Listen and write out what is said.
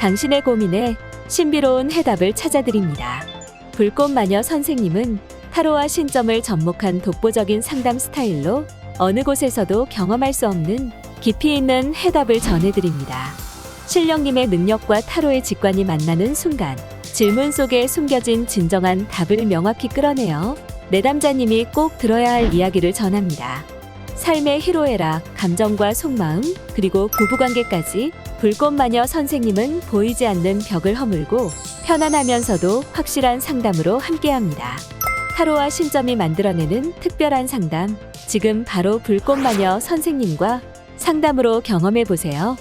당신의 고민에 신비로운 해답을 찾아드립니다. 불꽃 마녀 선생님은 타로와 신점을 접목한 독보적인 상담 스타일로 어느 곳에서도 경험할 수 없는 깊이 있는 해답을 전해드립니다. 신령님의 능력과 타로의 직관이 만나는 순간 질문 속에 숨겨진 진정한 답을 명확히 끌어내어 내담자님이 꼭 들어야 할 이야기를 전합니다. 삶의 희로애락, 감정과 속마음, 그리고 부부관계까지 불꽃마녀 선생님은 보이지 않는 벽을 허물고 편안하면서도 확실한 상담으로 함께합니다. 타로와 신점이 만들어내는 특별한 상담. 지금 바로 불꽃마녀 선생님과 상담으로 경험해 보세요.